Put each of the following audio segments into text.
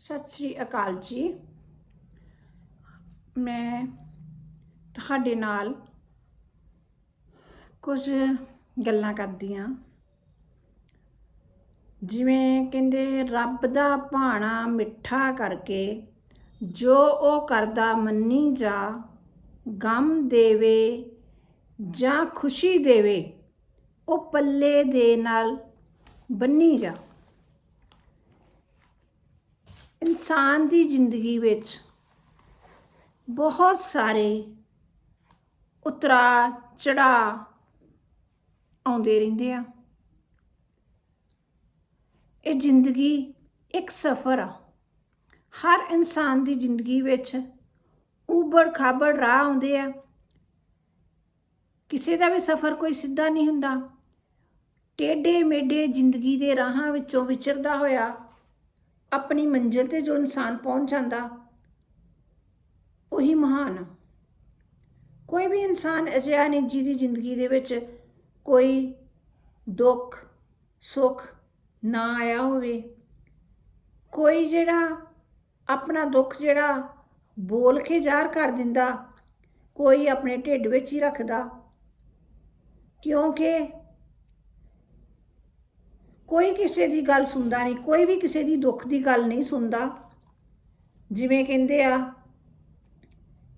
ਸਤਿ ਸ਼੍ਰੀ ਅਕਾਲ ਜੀ। ਮੈਂ ਤੁਹਾਡੇ ਨਾਲ ਕੁਝ ਗੱਲਾਂ ਕਰਦੀ ਹਾਂ। ਜਿਵੇਂ ਕਹਿੰਦੇ, ਰੱਬ ਦਾ ਭਾਣਾ ਮਿੱਠਾ ਕਰਕੇ ਜੋ ਉਹ ਕਰਦਾ ਮੰਨੀ ਜਾ, ਗਮ ਦੇਵੇ ਜਾਂ ਖੁਸ਼ੀ ਦੇਵੇ, ਉਹ ਪੱਲੇ ਦੇ ਨਾਲ ਬੰਨੀ ਜਾ। ਇਨਸਾਨ ਦੀ ਜ਼ਿੰਦਗੀ ਵਿੱਚ ਬਹੁਤ ਸਾਰੇ ਉਤਰਾ ਚੜਾ ਆਉਂਦੇ ਰਹਿੰਦੇ ਆ। ਇਹ ਜ਼ਿੰਦਗੀ ਇੱਕ ਸਫ਼ਰ ਆ। ਹਰ ਇਨਸਾਨ ਦੀ ਜ਼ਿੰਦਗੀ ਵਿੱਚ ਉਬੜ ਖਾਬੜ ਰਾਹ ਆਉਂਦੇ ਆ। ਕਿਸੇ ਦਾ ਵੀ ਸਫ਼ਰ ਕੋਈ ਸਿੱਧਾ ਨਹੀਂ ਹੁੰਦਾ। ਟੇਢੇ ਮੇਢੇ ਜ਼ਿੰਦਗੀ ਦੇ ਰਾਹਾਂ ਵਿੱਚੋਂ ਵਿਚਰਦਾ ਹੋਇਆ ਆਪਣੀ ਮੰਜ਼ਿਲ ਤੇ ਜੋ ਇਨਸਾਨ ਪਹੁੰਚ ਜਾਂਦਾ, ਉਹੀ ਮਹਾਨ ਕੋਈ ਵੀ ਇਨਸਾਨ ਅਜਿਹਾ ਨਹੀਂ ਜਿਹਦੀ ਜ਼ਿੰਦਗੀ ਦੇ ਵਿੱਚ ਕੋਈ ਦੁੱਖ, ਸੁੱਖ ਨਾ ਆਇਆ ਹੋਵੇ। ਕੋਈ ਜਿਹੜਾ ਆਪਣਾ ਦੁੱਖ ਜਿਹੜਾ ਬੋਲ ਕੇ ਜ਼ਾਹਰ ਕਰ ਦਿੰਦਾ, ਕੋਈ ਆਪਣੇ ਢਿੱਡ ਵਿੱਚ ਹੀ ਰੱਖਦਾ। ਕਿਉਂਕਿ ਕੋਈ ਕਿਸੇ ਦੀ ਗੱਲ ਸੁਣਦਾ ਨਹੀਂ, ਕੋਈ ਵੀ ਕਿਸੇ ਦੀ ਦੁੱਖ ਦੀ ਗੱਲ ਨਹੀਂ ਸੁਣਦਾ। ਜਿਵੇਂ ਕਹਿੰਦੇ ਆ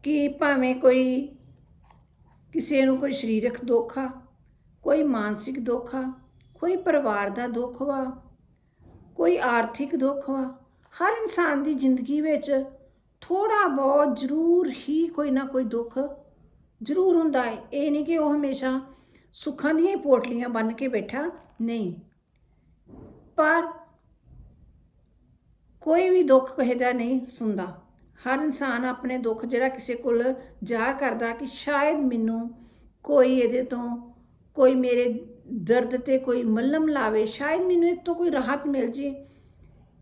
ਕਿ ਭਾਵੇਂ ਕੋਈ ਕਿਸੇ ਨੂੰ ਕੋਈ ਸਰੀਰਕ ਦੁੱਖ ਆ, ਕੋਈ ਮਾਨਸਿਕ ਦੁੱਖ ਆ, ਕੋਈ ਪਰਿਵਾਰ ਦਾ ਦੁੱਖ ਵਾ, ਕੋਈ ਆਰਥਿਕ ਦੁੱਖ ਵਾ, ਹਰ ਇਨਸਾਨ ਦੀ ਜ਼ਿੰਦਗੀ ਵਿੱਚ ਥੋੜਾ ਬਹੁਤ ਜ਼ਰੂਰ ਹੀ ਕੋਈ ਨਾ ਕੋਈ ਦੁੱਖ ਜ਼ਰੂਰ ਹੁੰਦਾ ਹੈ। ਇਹ ਨਹੀਂ ਕਿ ਉਹ ਹਮੇਸ਼ਾ ਸੁੱਖਾਂ ਦੀਆਂ ਪੋਟਲੀਆਂ ਬੰਨ ਕੇ ਬੈਠਾ, ਨਹੀਂ। ਪਰ ਕੋਈ ਵੀ ਦੁੱਖ ਕਿਸੇ ਦਾ ਨਹੀਂ ਸੁਣਦਾ। ਹਰ ਇਨਸਾਨ ਆਪਣੇ ਦੁੱਖ ਜਿਹੜਾ ਕਿਸੇ ਕੋਲ ਜ਼ਾਹਰ ਕਰਦਾ ਕਿ ਸ਼ਾਇਦ ਮੈਨੂੰ ਕੋਈ ਇਹਦੇ ਤੋਂ, ਕੋਈ ਮੇਰੇ ਦਰਦ ਤੇ ਕੋਈ ਮੱਲਮ ਲਾਵੇ, ਸ਼ਾਇਦ ਮੈਨੂੰ ਇਹ ਤੋਂ ਕੋਈ ਰਾਹਤ ਮਿਲ ਜੇ,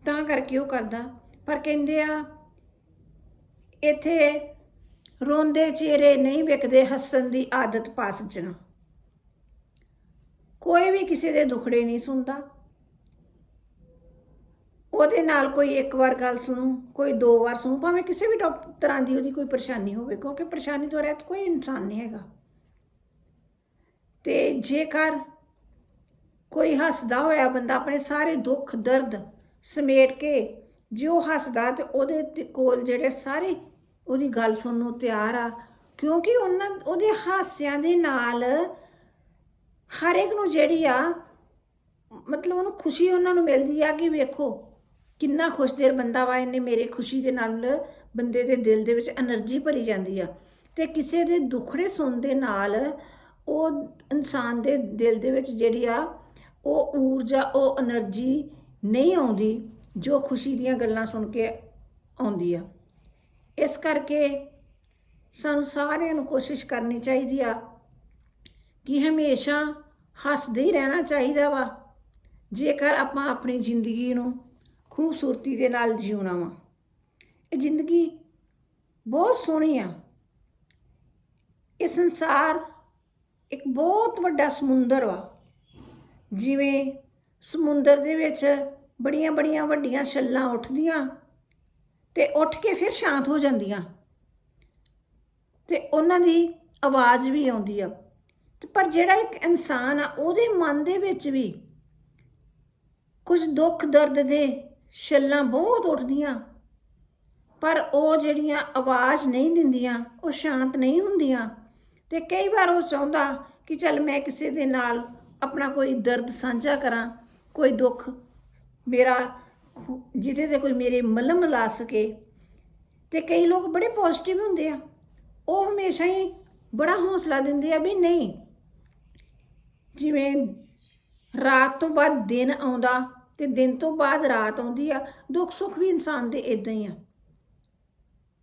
ਤਾਂ ਕਰਕੇ ਉਹ ਕਰਦਾ। ਪਰ ਕਹਿੰਦੇ ਆ, ਇੱਥੇ ਰੋਂਦੇ ਚਿਹਰੇ ਨਹੀਂ ਵਿਕਦੇ, ਹੱਸਣ ਦੀ ਆਦਤ ਪਾ ਸੱਜਣਾ ਕੋਈ ਵੀ ਕਿਸੇ ਦੇ ਦੁਖੜੇ ਨਹੀਂ ਸੁਣਦਾ। ਉਹਦੇ ਨਾਲ ਕੋਈ ਇੱਕ ਵਾਰ ਗੱਲ ਸੁਣੂ, ਕੋਈ ਦੋ ਵਾਰ ਸੁਣੂ, ਭਾਵੇਂ ਕਿਸੇ ਵੀ ਟੌਪ- ਤਰ੍ਹਾਂ ਦੀ ਉਹਦੀ ਕੋਈ ਪਰੇਸ਼ਾਨੀ ਹੋਵੇ, ਕਿਉਂਕਿ ਪਰੇਸ਼ਾਨੀ ਤੋਂ ਰਹਿਤ ਕੋਈ ਇਨਸਾਨ ਨਹੀਂ ਹੈਗਾ। ਤੇ ਜੇਕਰ ਕੋਈ ਹੱਸਦਾ ਹੋਇਆ ਬੰਦਾ ਆਪਣੇ ਸਾਰੇ ਦੁੱਖ, ਦਰਦ ਸਮੇਟ ਕੇ ਜੇ ਉਹ ਹੱਸਦਾ ਤੇ ਉਹਦੇ ਕੋਲ ਜਿਹੜੇ ਸਾਰੇ ਉਹਦੀ ਗੱਲ ਸੁਣਨ ਨੂੰ ਤਿਆਰ ਆ, ਕਿਉਂਕਿ ਉਹਨਾਂ, ਉਹਦੇ ਹਾਸਿਆਂ ਦੇ ਨਾਲ ਹਰ ਇੱਕ ਨੂੰ ਜਿਹੜੀ ਆ, ਮਤਲਬ ਉਹਨੂੰ ਖੁਸ਼ੀ ਉਹਨਾਂ ਨੂੰ ਮਿਲਦੀ ਆ ਕਿ ਵੇਖੋ ਕਿੰਨਾ ਖੁਸ਼ ਦੇਰ ਬੰਦਾ ਵਾ ਇਹਨੇ ਮੇਰੇ ਖੁਸ਼ੀ ਦੇ ਨਾਲ ਬੰਦੇ ਦੇ ਦਿਲ ਦੇ ਵਿੱਚ એનર્ਜੀ ਭਰੀ ਜਾਂਦੀ ਆ। ਤੇ ਕਿਸੇ ਦੇ ਦੁੱਖੜੇ ਸੁਣ ਦੇ ਨਾਲ ਉਹ ਇਨਸਾਨ ਦੇ ਦਿਲ ਦੇ ਵਿੱਚ ਜਿਹੜੀ ਆ, ਉਹ ਊਰਜਾ, ਉਹ એનર્ਜੀ ਨਹੀਂ ਆਉਂਦੀ ਜੋ ਖੁਸ਼ੀ ਦੀਆਂ ਗੱਲਾਂ ਸੁਣ ਕੇ ਆਉਂਦੀ ਆ। ਇਸ ਕਰਕੇ ਸਾਨੂੰ ਸਾਰਿਆਂ ਨੂੰ ਕੋਸ਼ਿਸ਼ ਕਰਨੀ ਚਾਹੀਦੀ ਆ ਕਿ ਹਮੇਸ਼ਾ ਹੱਸਦੇ ਹੀ ਰਹਿਣਾ ਚਾਹੀਦਾ ਵਾ। ਜੇਕਰ ਆਪਾਂ ਆਪਣੀ ਜ਼ਿੰਦਗੀ ਨੂੰ ਖੂਬਸੂਰਤੀ ਦੇ ਨਾਲ ਜਿਉਣਾ ਵਾ। ਇਹ ਜ਼ਿੰਦਗੀ ਬਹੁਤ ਸੋਹਣੀ ਆ। ਇਹ ਸੰਸਾਰ ਇੱਕ ਬਹੁਤ ਵੱਡਾ ਸਮੁੰਦਰ ਵਾ। ਜਿਵੇਂ ਸਮੁੰਦਰ ਦੇ ਵਿੱਚ ਬੜੀਆਂ ਬੜੀਆਂ ਵੱਡੀਆਂ ਛੱਲਾਂ ਉੱਠਦੀਆਂ ਤੇ ਉੱਠ ਕੇ ਫਿਰ ਸ਼ਾਂਤ ਹੋ ਜਾਂਦੀਆਂ। ਤੇ ਉਹਨਾਂ ਦੀ ਆਵਾਜ਼ ਵੀ ਆਉਂਦੀ ਆ। ਤੇ ਪਰ ਜਿਹੜਾ ਇੱਕ ਇਨਸਾਨ ਆ, ਉਹਦੇ ਮਨ ਦੇ ਵਿੱਚ ਵੀ ਕੁਝ ਦੁੱਖ ਦਰਦ ਦੇ ਛੱਲਾਂ ਬਹੁਤ ਉੱਠਦੀਆਂ। ਪਰ ਉਹ ਜਿਹੜੀਆਂ ਆਵਾਜ਼ ਨਹੀਂ ਦਿੰਦੀਆਂ, ਉਹ ਸ਼ਾਂਤ ਨਹੀਂ ਹੁੰਦੀਆਂ। ਤੇ ਕਈ ਵਾਰ ਉਹ ਚਾਹੁੰਦਾ ਕਿ ਚੱਲ ਮੈਂ ਕਿਸੇ ਦੇ ਨਾਲ ਆਪਣਾ ਕੋਈ ਦਰਦ ਸਾਂਝਾ ਕਰਾਂ, ਕੋਈ ਦੁੱਖ ਮੇਰਾ ਜਿਹਦੇ ਤੇ ਕੋਈ ਮੇਰੇ ਮਲਮ ਲਾ ਸਕੇ। ਤੇ ਕਈ ਲੋਕ ਬੜੇ ਪੋਜ਼ਿਟਿਵ ਹੁੰਦੇ ਆ। ਉਹ ਹਮੇਸ਼ਾ ਹੀ ਬੜਾ ਹੌਸਲਾ ਦਿੰਦੇ ਆ ਵੀ ਨਹੀਂ, ਜਿਵੇਂ ਰਾਤ ਤੋਂ ਬਾਅਦ ਦਿਨ ਆਉਂਦਾ ਤੇ ਦਿਨ ਤੋਂ ਬਾਅਦ ਰਾਤ ਆਉਂਦੀ ਆ, ਦੁੱਖ ਸੁੱਖ ਵੀ ਇਨਸਾਨ ਦੇ ਇਦਾਂ ਹੀ ਆ।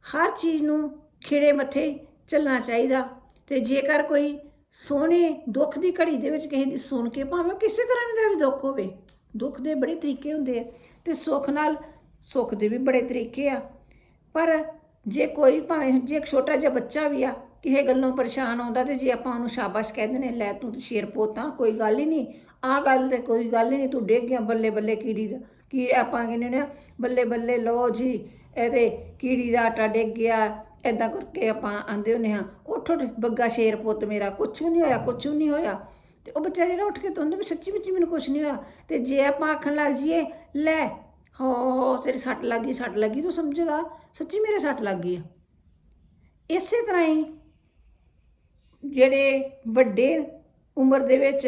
ਹਰ ਚੀਜ਼ ਨੂੰ ਖਿੜੇ ਮੱਥੇ ਚੱਲਣਾ ਚਾਹੀਦਾ ਤੇ ਜੇਕਰ ਕੋਈ ਸੋਹਣੇ ਦੁੱਖ ਦੀ ਘੜੀ ਦੇ ਵਿੱਚ ਕਿਸੇ ਦੀ ਸੁਣ ਕੇ ਭਾਵੇਂ ਕਿਸੇ ਤਰ੍ਹਾਂ ਦਾ ਵੀ ਦੁੱਖ ਹੋਵੇ, ਦੁੱਖ ਦੇ ਬੜੇ ਤਰੀਕੇ ਹੁੰਦੇ ਆ ਤੇ ਸੁੱਖ ਨਾਲ ਸੁੱਖ ਦੇ ਵੀ ਬੜੇ ਤਰੀਕੇ ਆ। ਪਰ ਜੇ ਕੋਈ ਭਾਵੇਂ, ਜੇ ਇੱਕ ਛੋਟਾ ਜਿਹਾ ਬੱਚਾ ਵੀ ਆ ਕਿਸੇ ਗੱਲੋਂ ਪਰੇਸ਼ਾਨ ਆਉਂਦਾ ਤੇ ਜੇ ਆਪਾਂ ਉਹਨੂੰ ਸ਼ਾਬਾਸ਼ ਕਹਿ ਦਿੰਦੇ ਲੈ ਤੂੰ ਤੇ ਸ਼ੇਰ ਪੋਤਾ, ਕੋਈ ਗੱਲ ਹੀ ਨਹੀਂ। ਆਹ ਗੱਲ ਤੇ ਕੋਈ ਗੱਲ ਹੀ ਨਹੀਂ, ਤੂੰ ਡਿੱਗ ਗਿਆ ਬੱਲੇ ਬੱਲੇ ਕੀੜੀ ਦਾ। ਕੀ ਆਪਾਂ ਕਹਿੰਦੇ ਨੇ, ਬੱਲੇ ਬੱਲੇ ਲੋ ਜੀ ਇਹਦੇ ਕੀੜੀ ਦਾ ਆਟਾ ਡਿੱਗ ਗਿਆ ਐਦਾਂ ਕਰਕੇ ਆਪਾਂ ਆਂਦੇ ਹੁੰਦੇ ਹਾਂ, ਉੱਠ ਉੱਠ ਬੱਗਾ ਸ਼ੇਰ ਪੁੱਤ ਮੇਰਾ, ਕੁਛ ਵੀ ਨਹੀਂ ਹੋਇਆ, ਕੁਛ ਵੀ ਨਹੀਂ ਹੋਇਆ। ਤੇ ਉਹ ਬੱਚਾ ਜਿਹੜਾ ਉੱਠ ਕੇ ਤੁੰਦਾ ਵੀ ਸੱਚੀ ਵਿੱਚ ਮੈਨੂੰ ਕੁਛ ਨਹੀਂ ਹੋਇਆ। ਤੇ ਜੇ ਆਪਾਂ ਆਖਣ ਲੱਗ ਜਾਈਏ, ਲੈ, ਹੋ ਹੋ, ਤੇਰੀ ਸੱਟ ਲੱਗ ਗਈ, ਸੱਟ ਲੱਗੀ ਤੂੰ ਸਮਝਦਾ, ਸੱਚੀ ਮੇਰੇ ਸੱਟ ਲੱਗ ਗਈ ਆ। ਇਸੇ ਤਰ੍ਹਾਂ ਹੀ ਜਿਹੜੇ ਵੱਡੇ ਉਮਰ ਦੇ ਵਿੱਚ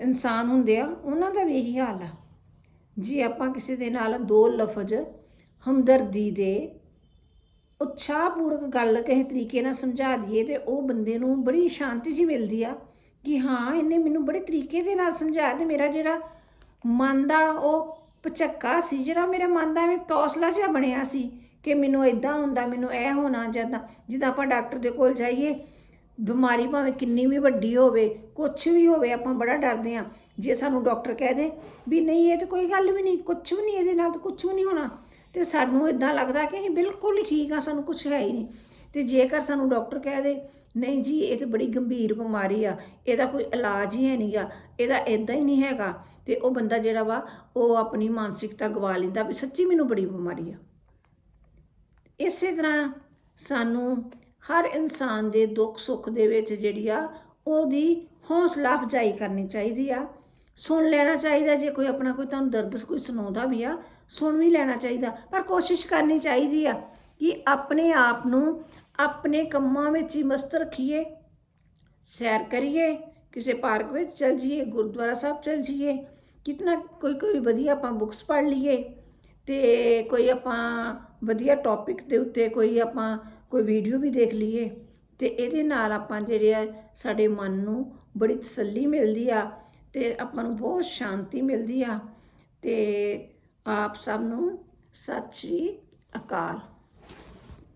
ਇਨਸਾਨ ਹੁੰਦੇ ਆ, ਉਹਨਾਂ ਦਾ ਵੀ ਇਹੀ ਹਾਲ ਆ। ਜੇ ਆਪਾਂ ਕਿਸੇ ਦੇ ਨਾਲ ਦੋ ਲਫ਼ਜ਼ ਹਮਦਰਦੀ ਦੇ ਉਤਸ਼ਾਹਪੂਰਵਕ ਗੱਲ ਕਿਸੇ ਤਰੀਕੇ ਨਾਲ ਸਮਝਾ ਦਈਏ, ਤੇ ਉਹ ਬੰਦੇ ਨੂੰ ਬੜੀ ਸ਼ਾਂਤੀ ਜੀ ਮਿਲਦੀ ਆ ਕਿ ਹਾਂ, ਇਹਨੇ ਮੈਨੂੰ ਬੜੇ ਤਰੀਕੇ ਦੇ ਨਾਲ ਸਮਝਾਇਆ ਤੇ ਮੇਰਾ ਜਿਹੜਾ ਮਨ ਦਾ ਉਹ ਪਚੱਕਾ ਸੀ, ਜਿਹੜਾ ਮੇਰੇ ਮਨ ਦਾ ਐਵੇਂ ਤੌਸਲਾ ਜਿਹਾ ਬਣਿਆ ਸੀ ਕਿ ਮੈਨੂੰ ਇਦਾਂ ਹੁੰਦਾ, ਮੈਨੂੰ ਇਹ ਹੋਣਾ ਜਾਂਦਾ ਜਿੱਦਾਂ ਆਪਾਂ ਡਾਕਟਰ ਦੇ ਕੋਲ ਜਾਈਏ ਬਿਮਾਰੀ ਭਾਵੇਂ ਕਿੰਨੀ ਵੀ ਵੱਡੀ ਹੋਵੇ ਕੁਝ ਵੀ ਹੋਵੇ, ਆਪਾਂ ਬੜਾ ਡਰਦੇ ਆ ਜੇ ਸਾਨੂੰ ਡਾਕਟਰ ਕਹਿ ਦੇ ਵੀ ਨਹੀਂ, ਇਹ ਤਾਂ ਕੋਈ ਗੱਲ ਵੀ ਨਹੀਂ ਕੁਝ ਵੀ ਨਹੀਂ, ਇਹਦੇ ਨਾਲ ਤਾਂ ਕੁਝ ਵੀ ਨਹੀਂ ਹੋਣਾ। ਤੇ ਸਾਨੂੰ ਇਦਾਂ ਲੱਗਦਾ ਕਿ ਅਸੀਂ ਬਿਲਕੁਲ ਠੀਕ ਆ ਸਾਨੂੰ ਕੁਝ ਹੈ ਹੀ ਨਹੀਂ। ਤੇ ਜੇਕਰ ਸਾਨੂੰ ਡਾਕਟਰ ਕਹਿ ਦੇ, ਨਹੀਂ ਜੀ, ਇਹ ਤਾਂ ਬੜੀ ਗੰਭੀਰ ਬਿਮਾਰੀ ਆ, ਇਹਦਾ ਕੋਈ ਇਲਾਜ ਹੀ ਹੈ ਨਹੀਂਗਾ ਇਹਦਾ ਇਦਾਂ ਹੀ ਨਹੀਂ ਹੈਗਾ। ਤੇ ਉਹ ਬੰਦਾ ਜਿਹੜਾ ਵਾ, ਉਹ ਆਪਣੀ ਮਾਨਸਿਕਤਾ ਗਵਾ ਲੈਂਦਾ ਵੀ ਸੱਚੀ ਮੈਨੂੰ ਬੜੀ ਬਿਮਾਰੀ ਆ। ਇਸੇ ਤਰ੍ਹਾਂ ਸਾਨੂੰ ਹਰ ਇਨਸਾਨ ਦੇ ਦੁੱਖ ਸੁੱਖ ਦੇ ਵਿੱਚ ਜਿਹੜੀ ਆ, ਉਹਦੀ ਹੌਸਲਾ ਅਫਜ਼ਾਈ ਕਰਨੀ ਚਾਹੀਦੀ ਆ। ਸੁਣ ਲੈਣਾ ਚਾਹੀਦਾ ਜੇ ਕੋਈ ਆਪਣਾ ਕੋਈ ਤੁਹਾਨੂੰ ਦਰਦ ਕੋਈ ਸੁਣਾਉਂਦਾ ਵੀ ਆ, ਸੁਣ ਵੀ ਲੈਣਾ ਚਾਹੀਦਾ। ਪਰ ਕੋਸ਼ਿਸ਼ ਕਰਨੀ ਚਾਹੀਦੀ ਆ ਕਿ ਆਪਣੇ ਆਪ ਨੂੰ ਆਪਣੇ ਕੰਮਾਂ ਵਿੱਚ ਹੀ ਮਸਤ ਰੱਖੀਏ। ਸੈਰ ਕਰੀਏ, ਕਿਸੇ ਪਾਰਕ ਵਿੱਚ ਚਲ ਜਾਈਏ, ਗੁਰਦੁਆਰਾ ਸਾਹਿਬ ਚਲ ਜਾਈਏ, ਕਿਤਨਾ ਕੋਈ ਕੋਈ ਵਧੀਆ ਆਪਾਂ ਬੁੱਕਸ ਪੜ੍ਹ ਲਈਏ ਤੇ ਕੋਈ ਆਪਾਂ ਵਧੀਆ ਟੌਪਿਕ ਦੇ ਉੱਤੇ ਕੋਈ ਆਪਾਂ ਕੋਈ ਵੀਡੀਓ ਵੀ ਦੇਖ ਲਈਏ ਤੇ ਇਹਦੇ ਨਾਲ ਆਪਾਂ ਜਿਹੜੇ ਆ ਸਾਡੇ ਮਨ ਨੂੰ ਬੜੀ ਤਸੱਲੀ ਮਿਲਦੀ ਆ ਤੇ ਆਪਾਂ ਨੂੰ ਬਹੁਤ ਸ਼ਾਂਤੀ ਮਿਲਦੀ ਆ ਤੇ ਆਪ ਸਭ ਨੂੰ ਸਤਿ ਸ਼੍ਰੀ ਅਕਾਲ।